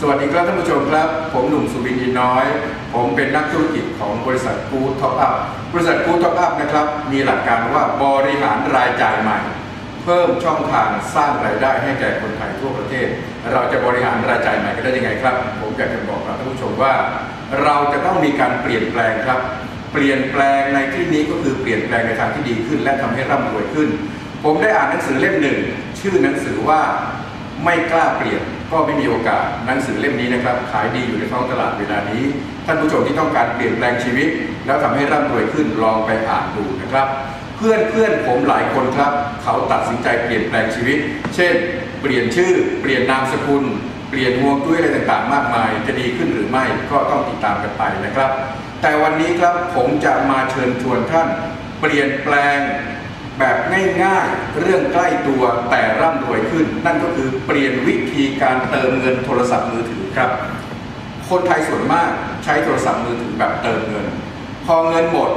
สวัสดีครับท่านผู้ชมครับ ผมหนุ่มสุวินอินน้อย ผมเป็นนักธุรกิจของบริษัทกู๊ดท็อปอัพบริษัทกู๊ดท็อปอัพนะครับมีหลักการว่าบริหารรายจ่ายใหม่ เพิ่มช่องทางสร้างรายได้ให้แก่คนไทยทั่วประเทศ เราจะบริหารรายจ่ายใหม่กันได้ยังไงครับ ผมอยากจะบอกกับท่านผู้ชมว่า เราจะต้องมีการเปลี่ยนแปลงครับ เปลี่ยนแปลงในที่นี้ก็คือเปลี่ยนแปลงในทางที่ดีขึ้น และทำให้ร่ำรวยขึ้น ผมได้อ่านหนังสือเล่มหนึ่งชื่อหนังสือว่า ไม่กล้าเปลี่ยนก็ไม่มีโอกาสหนังสือเล่มนี้นะครับขายดีอยู่ในท้องตลาดเวลานี้ ท่านผู้ชมที่ต้องการเปลี่ยนแปลงชีวิต แล้วทำให้ร่ำรวยขึ้นลองไปอ่านดูนะครับ เพื่อนเพื่อนผมหลายคนครับ เขาตัดสินใจเปลี่ยนแปลงชีวิต เช่น เปลี่ยนชื่อ เปลี่ยนนามสกุล เปลี่ยนวงจุ้ยอะไรต่างๆ มากมาย จะดีขึ้นหรือไม่ก็ต้องติดตามกันไปนะครับ แต่วันนี้ครับผมจะมาเชิญชวนท่าน เปลี่ยนแปลง แบบง่ายๆ เรื่องใกล้ตัวแต่ร่ำรวยขึ้น นั่นก็คือเปลี่ยนวิธีการเติมเงินโทรศัพท์มือถือครับ คนไทยส่วนมากใช้โทรศัพท์มือถือแบบเติมเงิน พอเงินหมด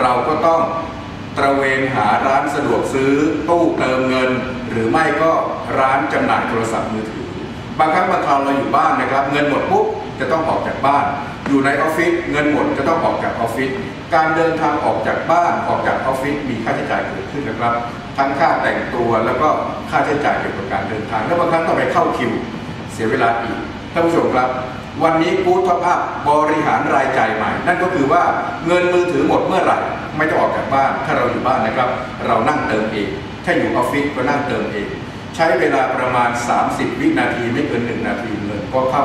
เราก็ต้องตระเวนหาร้านสะดวกซื้อตู้เติมเงิน หรือไม่ก็ร้านจำหน่ายโทรศัพท์มือถือ บางครั้งบางคราวเราอยู่บ้านนะครับ เงินหมดปุ๊บจะต้องออกจากบ้าน อยู่ในออฟฟิศเงินหมดจะต้องออกจากออฟฟิศการเดินทางออกจากบ้านออกจากออฟฟิศมีค่าใช้จ่ายเกิดขึ้นนะครับ ทั้งค่าแต่งตัวแล้วก็ค่าใช้จ่ายเกี่ยวกับการเดินทาง แล้วบางครั้งต้องไปเข้าคิว เสียเวลาอีกท่านผู้ชมครับ วันนี้กู๊ดท็อปอัพบริหารรายจ่ายใหม่ นั่นก็คือว่าเงินมือถือหมดเมื่อไหร่ไม่ต้องออกจากบ้าน ถ้าเราอยู่บ้านนะครับ เรานั่งเติมเองถ้าอยู่ออฟฟิศก็นั่งเติมเอง ใช้เวลาประมาณ 30 วินาทีไม่เกิน 1 นาทีเงินก็เข้า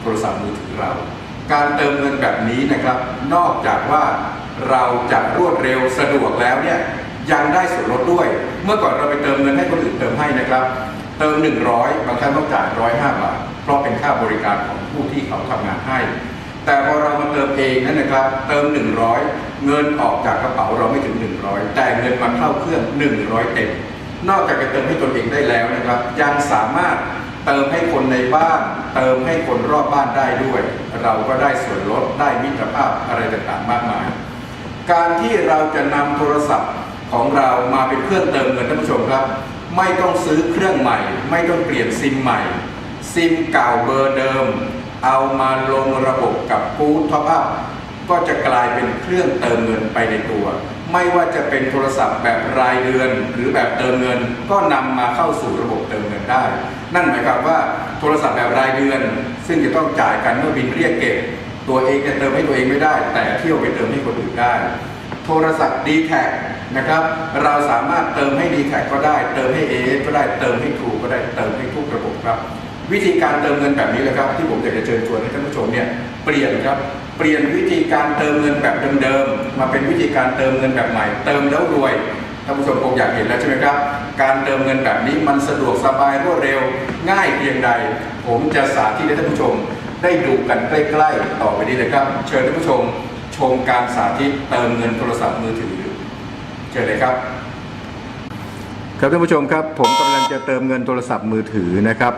โทรศัพท์มือถือเรา การเติมเงินแบบนี้นะครับ นอกจากว่าเราจะรวดเร็วสะดวกแล้วเนี่ยยังได้ส่วนลดด้วย เมื่อก่อนเราไปเติมเงินให้คนอื่นเติมให้นะครับ เติม 100 บางครั้งต้องจ่าย105 บาท เพราะเป็นค่าบริการของผู้ที่เขาทำงานให้ แต่พอเรามาเติมเองนั่นนะครับ เติม 100 เงินออกจากกระเป๋าเราไม่ถึง 100 แต่เงินมาเข้าเครื่อง 100 เต็ม นอกจากจะเติมให้ตนเองได้แล้วนะครับ ยังสามารถเติมให้คนในบ้าน เติมให้คนรอบบ้านได้ด้วย เราก็ได้ส่วนลดได้มิตรภาพอะไรต่างๆมากมาย การที่เราจะนำโทรศัพท์ของเรามาเป็นเครื่องเติมเงินท่านผู้ชมครับ ไม่ต้องซื้อเครื่องใหม่ ไม่ต้องเปลี่ยนซิมใหม่ ซิมเก่าเบอร์เดิม เอามาลงระบบกับกู๊ดท็อปอัพก็จะกลายเป็นเครื่องเติมเงินไปในตัว ไม่ว่าจะเป็นโทรศัพท์แบบรายเดือน หรือแบบเติมเงิน ก็นำมาเข้าสู่ระบบเติมเงินได้ นั่นหมายความว่าโทรศัพท์แบบรายเดือน ซึ่งจะต้องจ่ายกันเมื่อบินเรียกเก็บ ตัวเองจะเติมให้ตัวเองไม่ได้ แต่เที่ยวไปเติมให้คนอื่นได้ โทรศัพท์ d t แทนะครับ เราสามารถเติมให้ d t แทก็ได้ เติมให้ a อก็ได้ เติมให้ทูก็ได้ เติมให้ทุกระบบครับ วิธีการเติมเงินแบบนี้เลยครับที่ผมอยากจะเชิญชวนให้ท่านผู้ชมเนี่ยเปลี่ยนครับเปลี่ยนวิธีการเติมเงินแบบเดิมๆมาเป็นวิธีการเติมเงินแบบใหม่ เติมแล้วรวยท่านผู้ชมคงอยากเห็นแล้วใช่ไหมครับ การเติมเงินแบบนี้มันสะดวกสบายรวดเร็ว ง่ายเพียงใด ผมจะสาธิตให้ท่านผู้ชม ได้ดูกันใกล้ๆต่อไปนี้เลยครับ เชิญท่านผู้ชม ชมการสาธิตเติมเงินโทรศัพท์มือถือเชิญเลยครับครับท่านผู้ชมครับ ผมกำลังจะเติมเงินโทรศัพท์มือถือนะครับ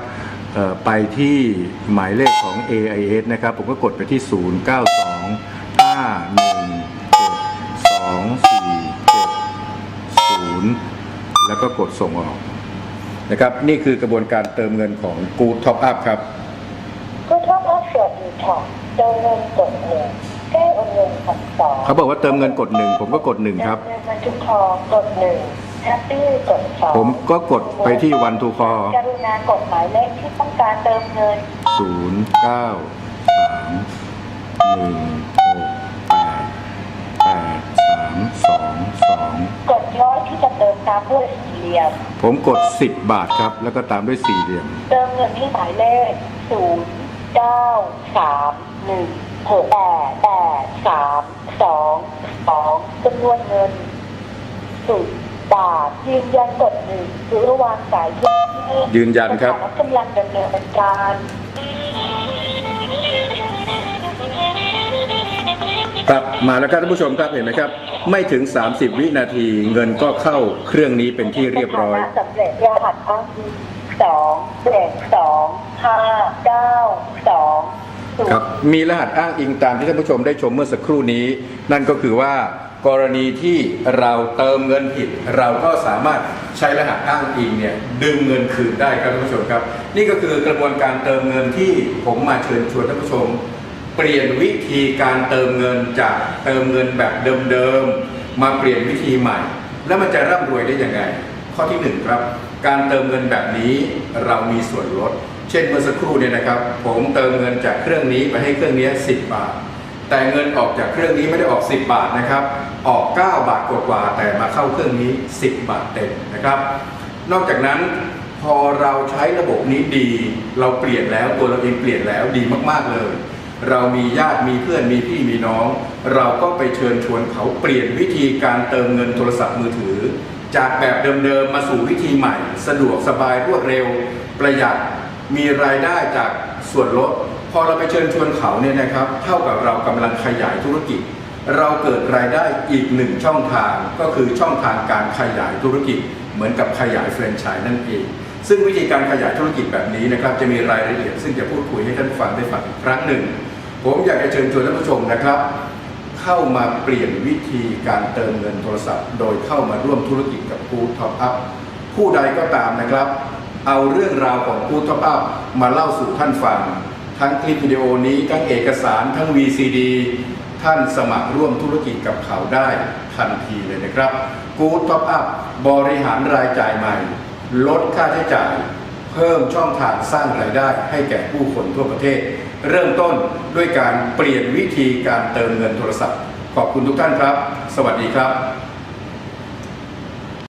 ไปที่หมายเลขของ AIS นะครับ ผมก็กดไปที่ 0 9 2 5 1 7 2 4 7 0 แล้วก็กดส่งออกนะครับ นี่คือกระบวนการเติมเงินของ Good Top Up ครับก็ท็อปอัพสวัสดีค่ะเติมเงินกดหนึ่งแก้โอนเงินกดสองเขาบอกว่าเติมเงินกดหนึ่งผมก็กดหนึ่งครับเงินบรรทุกทองกดหนึ่ง แฮปปี้กดสองผมก็กดไปที่ One to Call กรุณากดหมายเลขที่ต้องการเติมเงินศูนย์เก้าสามหนึ่งหกแปดแปดสามสองสองกดยอดที่จะเติมตามด้วยสี่เหลี่ยม ผมกด10บาทครับ แล้วก็ตามด้วยสี่เหลี่ยม เติมเงินที่หมายเลขศูนย์เก้าสามหนึ่งหกแปดแปดสามสองสองจำนวนเงินศูนย์ บาท ยืนยันกดหนึ่งหรือระวางสายที่ยืนยันครับสถานะกำลังดำเนินการครับมาแล้วครับท่านผู้ชมครับเห็นไหมครับ ไม่ถึง 30 วินาทีเงินก็เข้าเครื่องนี้เป็นที่เรียบร้อยสถานะสำเร็จรหัสอ้างอิงสองเจ็ดสองห้าเก้าสองศูนครับย์มีรหัสอ้างอิงตามที่ท่านผู้ชมได้ชมเมื่อสักครู่นี้ นั่นก็คือว่า กรณีที่เราเติมเงินผิด เราก็สามารถใช้รหัสอ้างอิงเนี่ยดึงเงินคืนได้ครับท่านผู้ชมครับ นี่ก็คือกระบวนการเติมเงินที่ผมมาเชิญชวนท่านผู้ชม เปลี่ยนวิธีการเติมเงินจากเติมเงินแบบเดิมๆมาเปลี่ยนวิธีใหม่ แล้วมันจะร่ำรวยได้ยังไง ข้อที่หนึ่งครับ การเติมเงินแบบนี้เรามีส่วนลด เช่นเมื่อสักครู่เนี่ยนะครับ ผมเติมเงินจากเครื่องนี้ไปให้เครื่องนี้10 บาท แต่เงินออกจากเครื่องนี้ไม่ได้ออก 10 บาทนะครับ ออก 9 บาทกว่าแต่มาเข้าเครื่องนี้ 10 บาทเต็มนะครับ นอกจากนั้นพอเราใช้ระบบนี้ดี เราเปลี่ยนแล้วตัวเราเองเปลี่ยนแล้วดีมากๆเลย เรามีญาติมีเพื่อนมีพี่มีน้อง เราก็ไปเชิญชวนเขาเปลี่ยนวิธีการเติมเงินโทรศัพท์มือถือ จากแบบเดิมๆมาสู่วิธีใหม่ สะดวกสบายรวดเร็ว ประหยัดมีรายได้จากส่วนลด พอเราไปเชิญชวนเขาเนี่ยนะครับ เท่ากับเรากำลังขยายธุรกิจ เราเกิดรายได้อีกหนึ่งช่องทางก็คือช่องทางการขยายธุรกิจ เหมือนกับขยายแฟรนไชส์นั่นเอง ซึ่งวิธีการขยายธุรกิจแบบนี้นะครับ จะมีรายละเอียด ซึ่งจะพูดคุยให้ท่านฟังได้ฟังอีกครั้งหนึ่ง ผมอยากจะเชิญชวนท่านผู้ชมนะครับ เข้ามาเปลี่ยนวิธีการเติมเงินโทรศัพท์ โดยเข้ามาร่วมธุรกิจกับกูท็อปอัพผู้ใดก็ตามนะครับ เอาเรื่องราวของกูท็อปอัพมาเล่าสู่ท่านฟัง ทั้งคลิปวิดีโอนี้ทั้งเอกสารทั้ง VCD ท่านสมัครร่วมธุรกิจกับเขาได้ทันทีเลยนะครับกูท็อปอัพบริหารรายจ่ายใหม่ ลดค่าใช้จ่าย เพิ่มช่องทางสร้างรายได้ให้แก่ผู้คนทั่วประเทศ เริ่มต้นด้วยการเปลี่ยนวิธีการเติมเงินโทรศัพท์ ขอบคุณทุกท่านครับ สวัสดีครับ